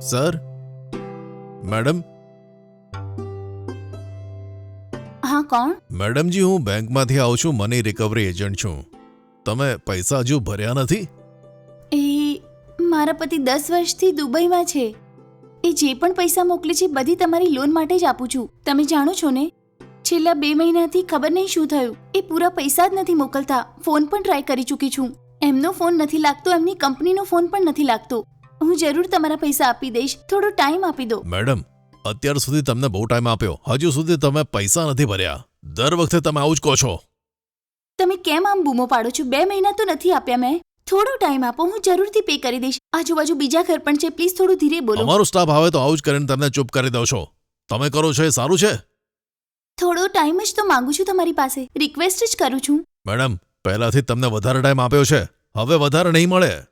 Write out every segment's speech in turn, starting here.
Sir madam હા કોણ? મેડમજી હું બેંકમાંથી આવું છું મની રિકવરી એજન્ટ છું. તમે પૈસા હજુ ભર્યા નથી? એ મારા પતિ દસ વર્ષથી દુબઈમાં છે. એ જે પણ પૈસા મોકલે છે બધી તમારી લોન માટે જ આપું છું. તમે જાણો છો ને? છેલ્લા બે મહિનાથી ખબર નહીં શું થયું. એ પૂરા પૈસા જ નથી મોકલતા. ફોન પણ ટ્રાય કરી ચૂકી છું. એમનો ફોન નથી લાગતો એમની કંપનીનો ફોન પણ નથી લાગતો. હું જરૂર તમારા પૈસા આપી દઈશ. થોડો ટાઈમ આપી દો. મેડમ અત્યાર સુધી તમને બહુ ટાઈમ આપ્યો. હજુ સુધી તમે પૈસા નથી ભર્યા. દર વખતે તમે આવું જ કહો છો. તમે કેમ આમ બૂમો પાડો છો? બે મહિના તો નથી આપ્યા મેં. થોડો ટાઈમ આપો હું જરૂરથી પે કરી દઈશ. આજુબાજુ બીજા ઘર પણ છે. પ્લીઝ થોડું ધીરે બોલો. અમારો સ્ટાફ આવે તો આવું જ કરીને તમને ચૂપ કરી દો છો. તમે કરો છો એ સારું છે? થોડો ટાઈમ જ તો માંગુ છું તમારી પાસે. રિક્વેસ્ટ જ કરું છું. મેડમ પહેલાથી તમને વધારે ટાઈમ આપ્યો છે. હવે વધારે નહીં મળે.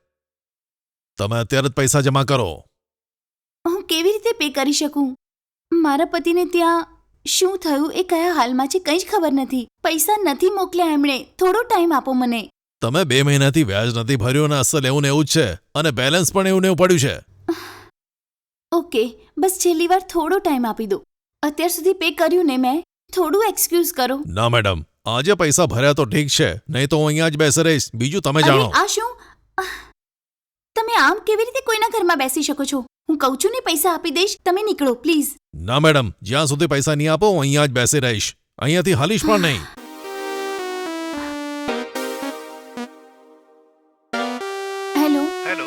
તમે અત્યારે જ પૈસા જમા કરો. હું કેવી રીતે પે કરી શકું? મારા પતિને ત્યાં શું થયું એ કયા હાલમાં છે કંઈ જ ખબર નથી. પૈસા નથી મોકલ્યા એમણે. થોડો ટાઈમ આપો મને. તમે બે મહિનાથી વ્યાજ નથી ભર્યું ને અસલ એવું ને એવું જ છે. અને બેલેન્સ પણ એવું ને એવું પડ્યું છે. ઓકે બસ છેલ્લી વાર થોડો ટાઈમ આપી દો. અત્યાર સુધી પે કર્યું ને મેં. થોડું એક્સક્યુઝ કરો. ના મેડમ આજે પૈસા ભર્યા તો ઠીક છે. નહીં તો હું અહીંયા જ બેસે રહીશ. બીજું તમે જાણો. આ શું! તમે આમ કેવી રીતે કોઈના ઘરમાં બેસી શકો છો? હું કહું છું ને પૈસા આપી દઈશ તમે નીકળો પ્લીઝ. ના મેડમ. જ્યાં સુધી પૈસા નહીં આપો હું અહીંયા જ બેસી રહીશ. અહીંયાથી હાલીશ પણ નહીં. હેલો. હેલો.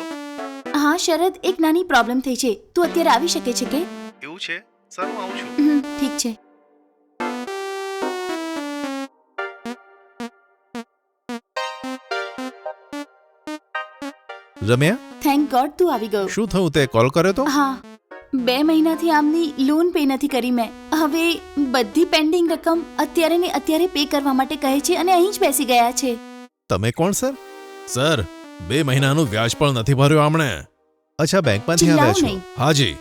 હા શરદ એક નાની પ્રોબ્લેમ થઈ છે. તું અત્યારે આવી શકે છે કે? એવું છે? સર હું આવું છું. હમ, ઠીક છે. રમ્યા? થેન્ક ગોડ તું આવી ગયો. શું થયું? તે કોલ કર્યો તો? હા. બે મહિનાથી આમની લોન પે નથી કરી મેં. હવે બધી પેન્ડિંગ રકમ અત્યારે ને અત્યારે પે કરવા માટે કહે છે અને અહીં જ બેસી ગયા છે. તમે કોણ સર સર બે મહિનાનું વ્યાજ પણ નથી ભર્યું આમણે. અચ્છા બેંકમાંથી આવ્યા છો. હાજી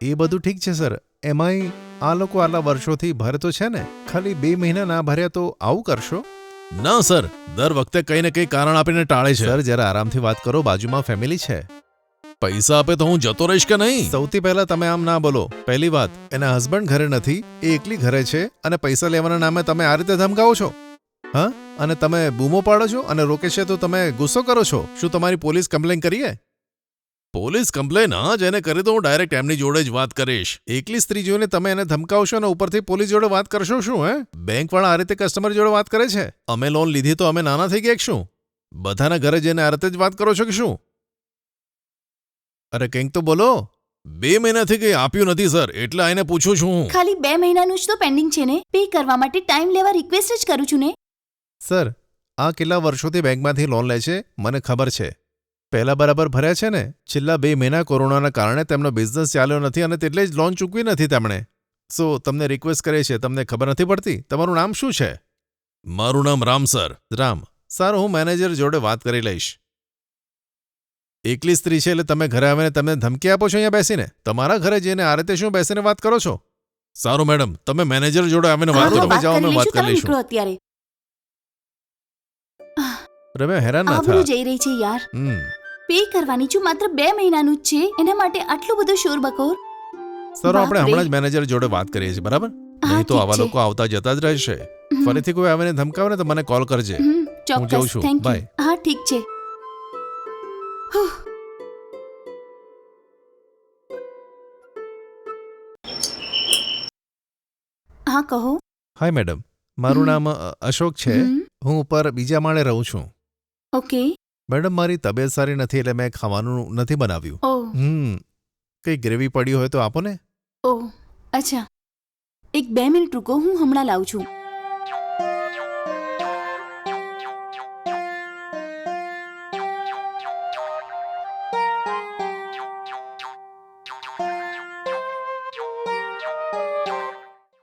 એ બધું ઠીક છે સર એમાંય આ લોકો આટલા વર્ષોથી ભરે તો છે ને? ખાલી બે મહિના ના ભર્યા તો આવું કરશો? ના સર. દર વખતે કઈ ને કઈ કારણ આપીને ટાળે છે. સર જરા આરામથી વાત કરો. બાજુમાં ફેમિલી છે. પૈસા આપે તો હું જતો રહીશ કે નહીં? સૌથી પહેલા તમે આમ ના બોલો. પહેલી વાત એના હસબન્ડ ઘરે નથી એ એકલી ઘરે છે અને પૈસા લેવાના નામે તમે આ રીતે ધમકાવો છો. હા? અને તમે બૂમો પાડો છો અને રોકે છે તો તમે ગુસ્સો કરો છો. શું તમારી પોલીસ કમ્પ્લેન કરીએ? પોલીસ કમ્પ્લેન હા જેને કરી તો હું ડાયરેક્ટ એમની જોડે જ વાત કરીશ. એકલી સ્ત્રી જોઈને તમે એને ધમકાવશો અને ઉપરથી પોલીસ જોડે વાત કરશો શું હે? બેંક વાળા આ રીતે કસ્ટમર જોડે વાત કરે છે? અમે લોન લીધી તો અમે નાના થઈ ગયા શું? બધાના ઘરે જઈને આ રીતે જ વાત કરો છો કે શું? અરે કંઈક તો બોલો. બે મહિનાથી કંઈ આપ્યું નથી સર. એટલે આને પૂછું છું હું. ખાલી બે મહિનાનું જ તો પેન્ડિંગ છે ને? પે કરવા માટે ટાઈમ લેવા રિક્વેસ્ટ જ કરું છું ને? સર આ કેટલા વર્ષોથી બેંકમાંથી લોન લે છે? મને ખબર છે. પહેલા બરાબર ભર્યા છે ને? છેલ્લા બે મહિના કોરોનાના કારણે તેમનો બિઝનેસ ચાલ્યો નથી અને તેટલે જ લોન ચૂકવી નથી તેમણે. સો તમને રિક્વેસ્ટ કરે છે તમને ખબર નથી પડતી? તમારું નામ શું છે? મારું નામ રામ સર. રામ. સર હું મેનેજર જોડે વાત કરી લઈશ. એકલી સ્ત્રી છે એટલે તમે ઘરે આવીને તમને ધમકી આપો છો અહીંયા બેસીને? તમારા ઘરે જઈને આ રીતે શું બેસીને વાત કરો છો? સારું મેડમ તમે મેનેજર જોડે આવીને વાત કરો. જાઓ અમે વાત કરી લઈશું. અત્યારે. રમે હેરાન ના થા. જઈ રહી છે યાર. હમ. પે કરવાની છું માત્ર બે મહિનાનું જ છે એના માટે આટલો બધો શોર બકોર? સર આપણે હમણાં જ મેનેજર જોડે વાત કરીએ છીએ બરાબર? નહીં તો આવા લોકો આવતા જતા જ રહેશે. ફરીથી કોઈ આવીને ધમકાવે ને તો મને કોલ કરજે. હું જાઉં છું. બાય હા ઠીક છે. હા. કહો. હાય મેડમ મારું નામ અશોક છે. હું ઉપર બીજા માળે રહું છું. ઓકે. મેડમ મારી તબિયત સારી નથી એટલે મેં ખાવાનું નથી બનાવ્યું. હમ. કઈ ગ્રેવી પડી હોય તો આપો ને. ઓ અચ્છા. એક બે મિનિટ રૂકો હું હમણાં લાવું છું.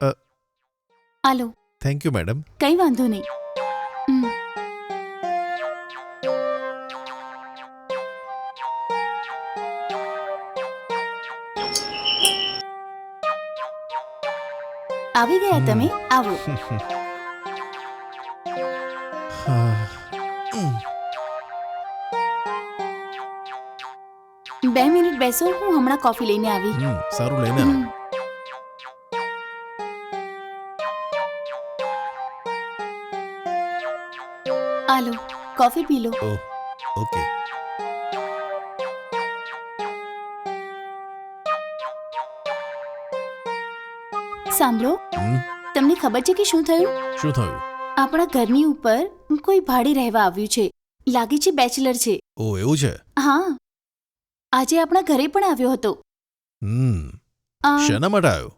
અ. આલો થેન્ક યુ મેડમ. કઈ વાંધો નહીં. આવી ગયા તમે આવો. બે મિનિટ બેસો હું હમણાં કોફી લઈને આવી. સારું લઈને આવ. આલો કોફી પી લો. ઓકે. સાંભળો. તમને ખબર છે કે શું થયું? શું થયું? આપણા ઘરની ઉપર કોઈ ભાડે રહેવા આવ્યું છે. લાગે છે બેચલર છે. ઓ એવું છે? હા. આજે આપણા ઘરે પણ આવ્યો હતો. હમ. આ, શેના માટે આવ્યો?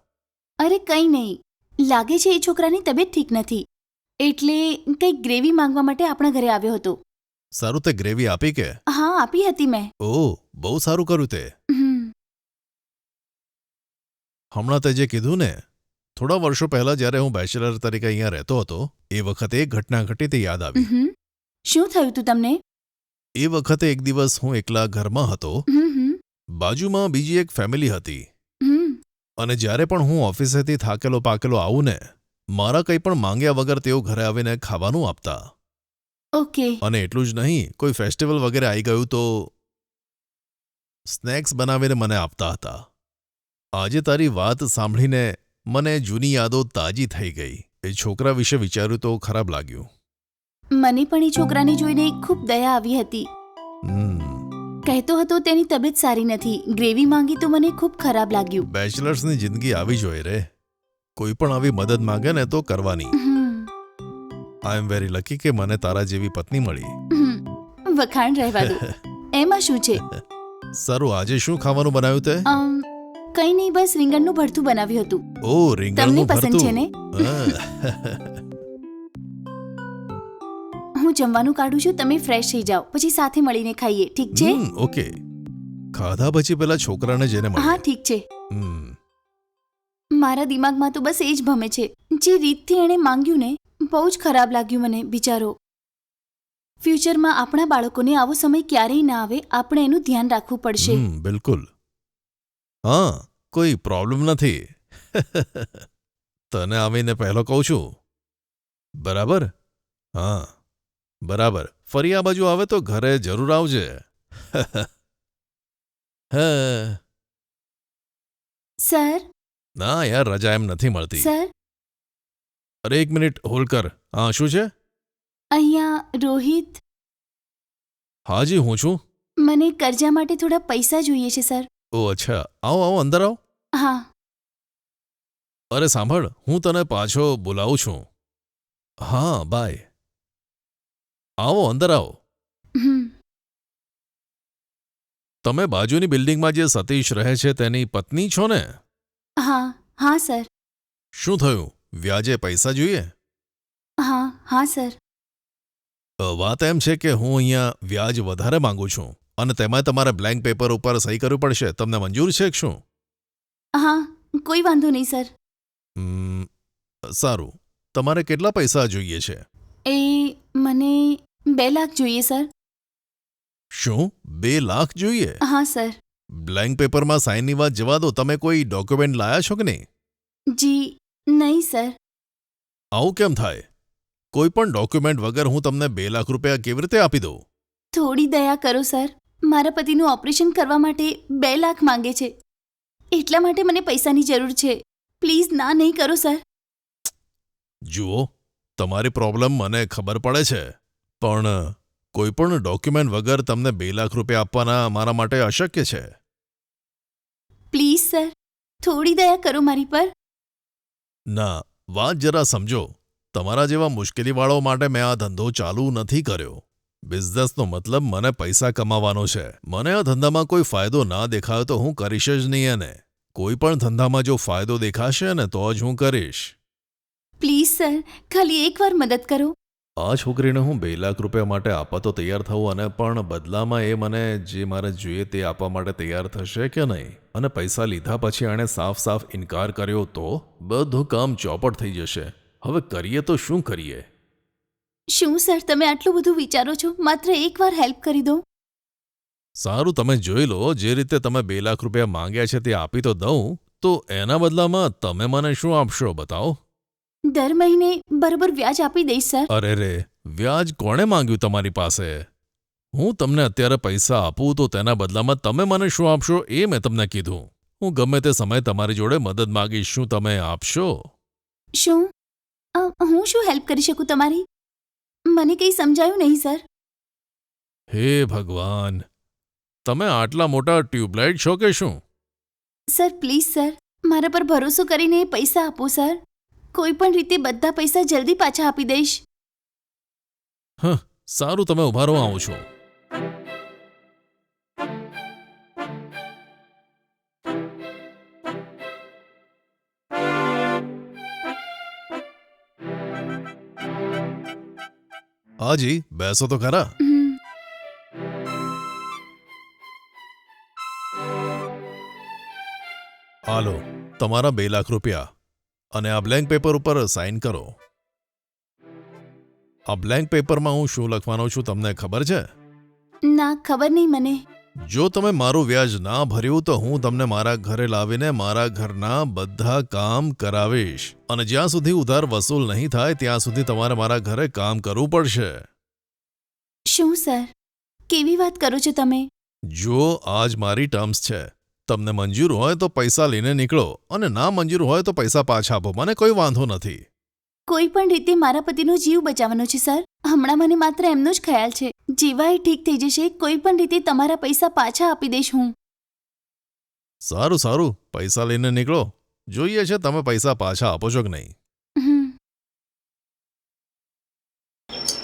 અરે કંઈ નહીં. લાગે છે એ છોકરાની તબિયત ઠીક નથી. એટલે કંઈક ગ્રેવી માંગવા માટે આપણા ઘરે આવ્યો હતો. સારું તે ગ્રેવી આપી કે? હા આપી હતી મેં. ઓ બહુ સારું કર્યું તે. હમ, હમણાં તે જે કીધું ને થોડા વર્ષો પહેલા જ્યારે હું બેચલર તરીકે અહીંયા રહેતો હતો એ વખતે એક ઘટના ઘટી તે યાદ આવી. હમ. શું થયું તું તમને? એ વખતે એક દિવસ હું એકલા ઘરમાં હતો. હમ, હમ, બાજુમાં બીજી એક ફેમિલી હતી. હમ. અને જ્યારે પણ હું ઓફિસેથી થાકેલો પાકેલો આવું ને મારા કંઈ પણ માંગ્યા વગર તેઓ ઘરે આવીને ખાવાનું આપતા. ઓકે. અને એટલું જ નહીં કોઈ ફેસ્ટિવલ વગેરે આવી ગયું તો સ્નેક્સ બનાવીને મને આપતા હતા. આજે તારી વાત સાંભળીને મને જૂની યાદો તાજી થઈ ગઈ. એ છોકરા વિશે વિચાર્યું તો ખરાબ લાગ્યું. મને પણ એ છોકરાને જોઈને ખૂબ દયા આવી હતી. હમ. કહેતો હતો તેની તબિયત સારી નથી. ગ્રેવી માંગી તો મને ખૂબ ખરાબ લાગ્યું. બેચલર્સની જિંદગી આવી જોઈએ રે. કોઈ પણ આવી મદદ માંગે ને તો કરવાની. હમ, આઈ એમ વેરી લકી કે મને તારા જેવી પત્ની મળી. હમ. વખાણ રહેવા દો. એમાં શું છે? સારું આજે શું ખાવાનું બનાવ્યું તે? અમ, કંઈ નહીં બસ રીંગણનું ભરતું બનાવ્યું હતું. ઓ રીંગણનું તમને પસંદ ભરતું છે ને? હા. હું જમવાનું કાઢું છું તમે ફ્રેશ થઈ જાઓ. પછી સાથે મળીને ખાઈએ. ઠીક છે? હમ, ઓકે. ખાધા પછી પેલા છોકરાને જેને હા ઠીક છે. હમ. મારા દિમાગમાં તો બસ એ જ ભમે છે. જે રીતથી એણે માંગ્યું ને બહુ જ ખરાબ લાગ્યું મને બિચારો. ફ્યુચરમાં આપણા બાળકોને આવો સમય ક્યારેય ના આવે આપણે એનું ધ્યાન રાખવું પડશે. હમ, બિલકુલ. હા કોઈ પ્રોબ્લેમ નથી. તને આવીને પહેલો કહું છું. બરાબર? હા બરાબર. ફરી આ બાજુ આવે તો ઘરે જરૂર આવજે. હે. સર? ના યાર રજા એમ નથી મળતી. સર? અરે એક મિનિટ હોલ્ડ કર. હા શું છે? અહીંયા રોહિત? હાજી હું છું. મને કરજા માટે થોડા પૈસા જોઈએ છે સર. ઓ અચ્છા. આવો આવો અંદર આવો. હા. અરે સાંભળ હું તને પાછો બોલાવું છું. હા બાય. આવો અંદર આવો. હમ. તમે બાજુની બિલ્ડિંગમાં જે સતીશ રહે છે તેની પત્ની છો ને? હા હા સર. શું થયું? વ્યાજે પૈસા જોઈએ? હા હા સર. વાત એમ છે કે હું અહીંયા વ્યાજ વધારે માંગુ છું. અને તેમાં તમારે બ્લેન્ક પેપર ઉપર સહી કરવી પડશે. તમને મંજૂર છે કે શું? હા કોઈ વાંધો નહીં સર. ઉમ, સારું. તમારે કેટલા પૈસા જોઈએ છે? એ મને બે લાખ જોઈએ સર. શું? બે લાખ જોઈએ? હા સર. બ્લેન્ક પેપરમાં સાઇનની વાત જવા દો. તમે કોઈ ડોક્યુમેન્ટ લાયા છો કે નહીં? જી નહીં સર. આવું કેમ થાય? કોઈ પણ ડોક્યુમેન્ટ વગર હું તમને બે લાખ રૂપિયા કેવી રીતે આપી દઉં? થોડી દયા કરો સર. મારા પતિનું ઓપરેશન કરવા માટે બે લાખ માંગે છે. એટલા માટે મને પૈસાની જરૂર છે. પ્લીઝ ના નહીં કરો સર. જુઓ તમારી પ્રોબ્લેમ મને ખબર પડે છે. પણ કોઈ પણ ડોક્યુમેન્ટ વગર તમને બે લાખ રૂપિયા આપવાના મારા માટે અશક્ય છે. Please sir. થોડી દયા કરો મારી પર. ના વાત જરા સમજો. તમારા જેવા મુશ્કેલીવાળો માટે મેં આ ધંધો ચાલુ નથી કર્યો. બિઝનેસનો મતલબ મને પૈસા કમાવાનો છે. મને આ ધંધામાં કોઈ ફાયદો ના દેખાયો તો હું કરીશ જ નહીં એને. કોઈ પણ ધંધામાં જો ફાયદો દેખાશે ને તો જ હું કરીશ. પ્લીઝ સર ખાલી એકવાર મદદ કરો. આ છોકરીને હું બે લાખ રૂપિયા માટે આપવા તો તૈયાર થવું અને પણ બદલામાં એ મને જે મારે જોઈએ તે આપવા માટે તૈયાર થશે કે નહીં? અને પૈસા લીધા પછી એણે સાફ સાફ ઇનકાર કર્યો તો બધું કામ ચોપટ થઈ જશે. હવે કરીએ તો શું કરીએ? શું સર? તમે આટલું બધું વિચારો છો? માત્ર એકવાર હેલ્પ કરી દો. સારું તમે જોઈ લો. જે રીતે તમે બે લાખ રૂપિયા માંગ્યા છે તે આપી તો દઉં. તો એના બદલામાં તમે મને શું આપશો બતાવો? દર મહિને બરોબર વ્યાજ આપી દઈશ સર. અરે રે વ્યાજ કોણે માંગ્યું તમારી પાસે? હું તમને અત્યારે પૈસા આપું તો તેના બદલામાં તમે મને શું આપશો એ મેં તમને કીધું. હું ગમે તે સમયે તમારી જોડે મદદ માંગીશ. શું તમે આપશો? શું? હું શું હેલ્પ કરી શકું તમારી? મને કંઈ સમજાયું નહીં સર. હે ભગવાન તમે આટલા મોટા ટ્યુબલાઇટ છો કે શું? Sir please sir. મારા પર ભરોસો કરીને એ પૈસા આપો સર. કોઈ પણ રીતે બધા પૈસા જલ્દી પાછા આપી દઈશ. સારું તમે ઊભા રહો આવું છું. હાજી, બેસો તો ખરા. હાલો, તમારા બે લાખ રૂપિયા અને આ બ્લેન્ક પેપર ઉપર સાઇન કરો. આ બ્લેન્ક પેપરમાં હું શું લખવાનો છું, તમને ખબર છે? ના, ખબર નહીં મને. જો તમે મારું વ્યાજ ના ભર્યું તો હું તમને મારા ઘરે લાવીને મારા ઘરના બધા કામ કરાવીશ. અને જ્યાં સુધી ઉધાર વસૂલ નહીં થાય ત્યાં સુધી તમારે મારા ઘરે કામ કરવું પડશે. શું સર? કેવી વાત કરો છો તમે? જો આજ મારી ટર્મ્સ છે તમને મંજૂર હોય તો પૈસા લઈને નીકળો અને ના મંજૂર હોય તો પૈસા પાછા આપો મને કોઈ વાંધો નથી. કોઈ પણ રીતે મારા પતિનો જીવ બચાવવાનો છે સર. હમણાં મને માત્ર એમનો જ ખ્યાલ છે. જેવા એ ઠીક થઈ જશે, કોઈ પણ રીતે તમારા પૈસા પાછા આપી દઈશ હું. સારું સારું. પૈસા લઈને નીકળો. જોઈએ છે તમે પૈસા પાછા આપો છો કે નહીં.